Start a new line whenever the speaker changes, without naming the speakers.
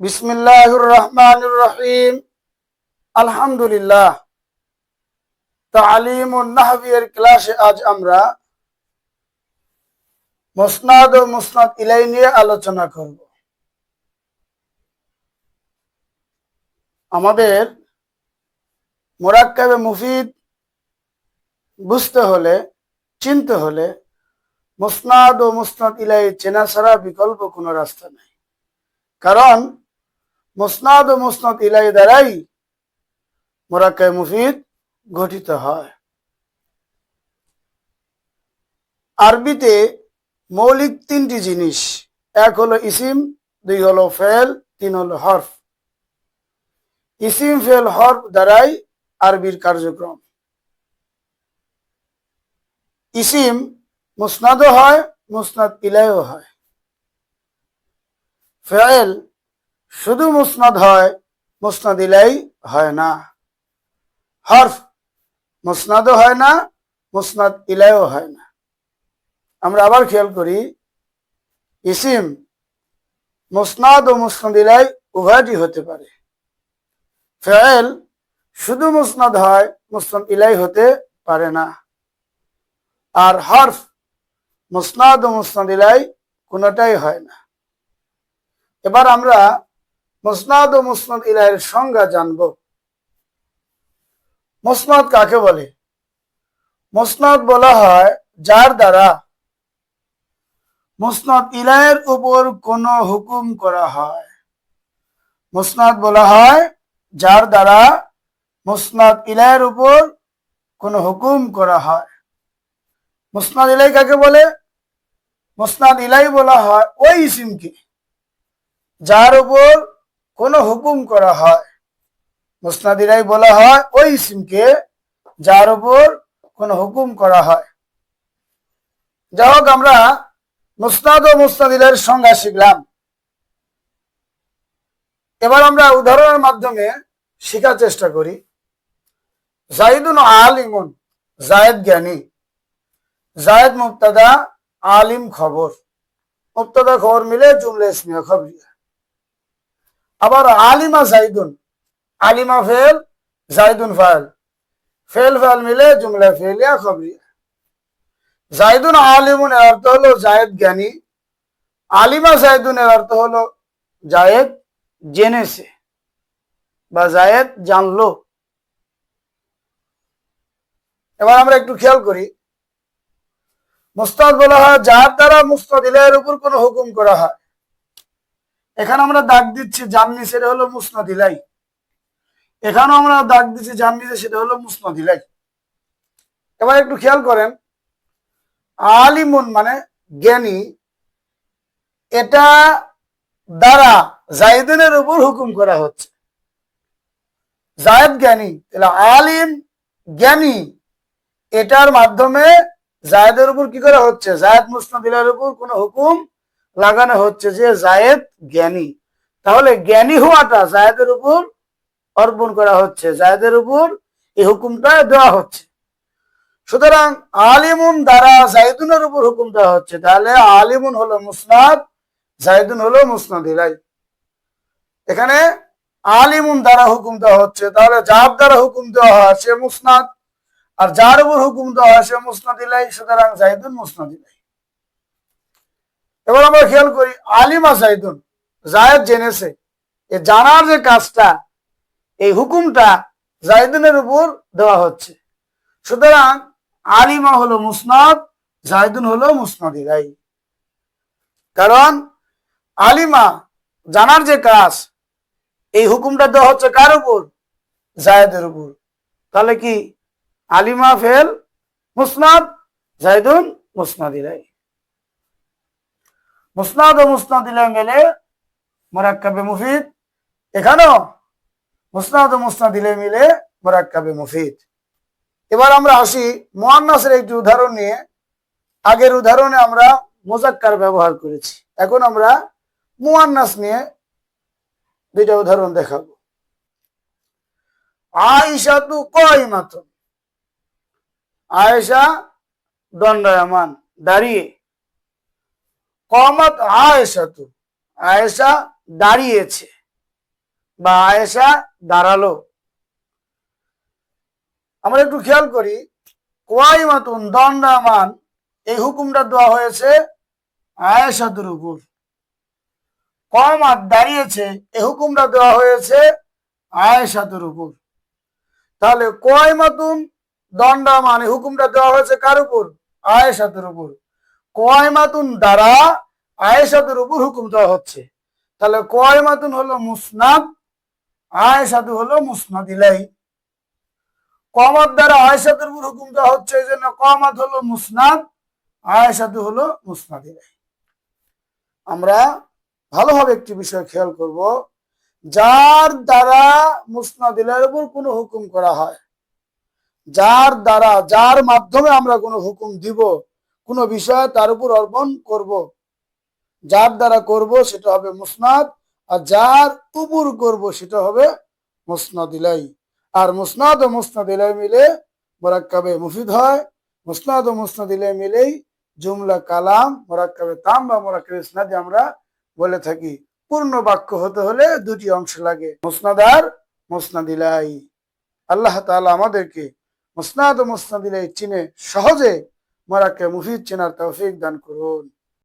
বিসমিল্লাহির রহমানির রহিম আলহামদুলিল্লাহ। তালিমুন নাহবিয়ের ক্লাসে আজ আমরা মুসনাদ ও মুসনাদ ইলাই নিয়ে আলোচনা করব। আমাদের মোরাক্কাবে মুফিদ বুঝতে হলে, চিনতে হলে মুসনাদ ও মুসনাদ ইলাই চেনা ছাড়া বিকল্প কোনো রাস্তা নেই। কারণ মুসনাদ ও মুসনাদ ইলাই দ্বারাই মোরাক্কায় মুফিদ গঠিত হয়। আরবিতে মৌলিক তিনটি জিনিস, এক হলো ইসিম, দুই হলো ফেল, তিন হলো হরফ। ইসিম, ফেল, হরফ দ্বারাই আরবির কার্যক্রম। ইসিম মুসনাদও হয়, মুসনাদ ইলাইও হয়। ফেল শুধু মুসনাদ হয়, মুসনাদ ইলাই হয় না। হরফ মুসনাদও হয় না, মুসনাদ ইলাইও হয় না। আমরা আবার খেয়াল করি, ইসিম মুসনাদ ও মুসনাদ ইলাই উভয়টি হতে পারে। ফেল শুধু মুসনাদ হয়, মুসনাদ ইলাই হতে পারে না। আর হরফ মুসনাদ ও মুসনাদ ইলাই কোনোটাই হয় না। এবার আমরা মুসনাদ ও মুসনাদ ইলাইয়ের সংজ্ঞা জানব। মুসনাদ কাকে বলে? মুসনাদ বলা হয় যার দ্বারা মুসনাদ ইলাইয়ের উপর কোন হুকুম করা হয়। মুসনাদ বলা হয় যার দ্বারা মুসনাদ ইলাইয়ের উপর কোনো হুকুম করা হয়। মুসনাদ ইলাই কাকে বলে? মুসনাদ ইলাই বলা হয় ওই ইসিমকে, যার উপর কোনো হুকুম করা হয়। মুসনাদ ইলাই বলা হয়, ওই ইসিমকে যার উপর কোন হুকুম করা হয়। যাই হোক, আমরা মুসনাদ ও মুসনাদ ইলাইয়ের সংজ্ঞা শিখলাম। এবার আমরা উদাহরণের মাধ্যমে শেখার চেষ্টা করি। জাহিদুন আলিমুন, জায়েদ জ্ঞানী। জায়েদ মুক্তাদা আলিম খবর। মুক্তাদা খবর মিলে জুমলে ইসমিয়া খবরিয়া। আবার আলিমা জাইদুন। আলিমা ফেল, জাইদুন ফাইল। ফেল, ফাইল মিলে জুমলা ফেলিয়া খবরিয়া জাইদুন আলিমুন এর অর্থ হলো জায়েদ জ্ঞানী। আলিমা জাইদুনের অর্থ হলো জায়েদ জেনেছে বা জায়েদ জানলো। এবার আমরা একটু খেয়াল করি। মুস্তাদ বলা হয়, যার দ্বারা মুস্তাদ ইলাইয়ের উপর কোনো হুকুম করা হয়। এখানে আমরা দাগ দিচ্ছি জাননি সেটা হলো মুসনাদ ইলাই এখানেও আমরা দাগ দিচ্ছি জাননি সেটা হলো মুসনাদ ইলাই এবার একটু খেয়াল করেন, আলিমুন মানে জ্ঞানী, এটা দ্বারা জায়দিনের উপর হুকুম করা হচ্ছে। জায়দ জ্ঞানী, তাহলে আলিম জ্ঞানী, এটার মাধ্যমে জায়দের উপর কি করা হচ্ছে? জায়দ মুসনাদিলের উপর কোন হুকুম লাগানো হচ্ছে যে জায়েদ জ্ঞানী। তাহলে জ্ঞানী হওয়াটা জায়দের উপর অর্পণ করা হচ্ছে, জায়দের উপর এই হুকুমটা দেওয়া হচ্ছে। সুতরাং আলিমুন দ্বারা জায়দুনের উপর হুকুম দেওয়া হচ্ছে। তাহলে আলিমুন হলো মুসনাদ, জায়দুন হলো মুসনাদ ইলাই এখানে আলিমুন দ্বারা হুকুম দেওয়া হচ্ছে। তাহলে যার দ্বারা হুকুম দেওয়া হয় সে মুসনাদ, আর যার উপর হুকুম দেওয়া হয় সে মুসনাদ ইলাই সুতরাং জাইদুন মুসনাদ ইলাই এবার আমরা খেয়াল করি আলিমা জাইদুন জায়দ জেনেছে। এ জানার যে কাজটা, এই হুকুমটা জাইদুনের উপর দেওয়া হচ্ছে। সুতরাং আলিমা হলো মুসনাদ জাইদুন হলো মুসনাদ ইলাই কারণ আলিমা জানার যে কাজ, এই হুকুমটা দেওয়া হচ্ছে কার উপর? জায়দের উপর। তাহলে কি আলিমা ফেল মুসনাদ, জায়দুন মুসনাদি ইলাই মুসনাদ ও মুসনাদ ইলাই মিলে মোরাক্কাবে মুফিদ। এখানেও মুসনাদ ও মুসনাদ ইলাই মিলে মোরাক্কাবে মুফিদ। এবার আমরা আসি মোয়ান্নাসের একটি উদাহরণ নিয়ে। আগের উদাহরণে আমরা মোজাক্কার ব্যবহার করেছি। এখন আমরা মুয়ান্নাস নিয়ে দুইটা উদাহরণ দেখাবো। আয়েশা তু কয় মাত্র আয়েশা দণ্ডায়মান, দাঁড়িয়ে। কমত আয়েশা তু। আয়েশা দাঁড়িয়েছে বা আয়েশা দাঁড়াল। আমরা একটু খেয়াল করি কোয়াই মাতুন দণ্ডামান এই হুকুমটা দেওয়া হয়েছে আয়েশাদের উপর। কমাত দাঁড়িয়েছে, এই হুকুমটা দেওয়া হয়েছে আয়েশাদের উপর। তাহলে কয় মাতুন দণ্ডামান এই হুকুমটা দেওয়া হয়েছে কার উপর? আয়েশাদের উপর। কয় মাতুন দ্বারা আয়েশাদের উপর হুকুম দেওয়া হচ্ছে। তাহলে কয় মাতুন হলো মুসনাদ, আয়েশাদু হলো মুসনাদ ইলাই কমাত দ্বারা আয়েশাদের উপর হুকুম দেওয়া হচ্ছে, এই জন্য কমাত হলো মুসনাদ, আয়েশাদু হলো মুসনাদ ইলাই আমরা ভালোভাবে একটি বিষয় খেয়াল করব, যার দ্বারা মুসনাদিলের উপর কোনো হুকুম করা হয়, যার দ্বারা, যার মাধ্যমে আমরা কোনো হুকুম দিব কোনো বিষয় তার উপর অর্পণ করব। যার দ্বারা করব সেটা হবে মুসনাদ, আর যার উপর করব সেটা হবে মুসনাদিলাই আর মুসনাদ ও মুসনাদ ইলাই মিলে মোরাক্কাবে মুফিদ হয়। মুসনাদ ও মুসনাদিলাই মিলেই জুমলা কালাম, মোরাক্কাবে তাম বা মোরাক্কাবে ইসনাদি আমরা বলে থাকি। পূর্ণ বাক্য হতে হলে দুটি অংশ লাগে মুসনাদার মুসনাদিলাই আল্লাহ তাআলা আমাদেরকে মুসনাদ ও মুসনাদিলাই চিনে সহজে মারাকে মুফিদ চেনার তৌফিক দান করুন।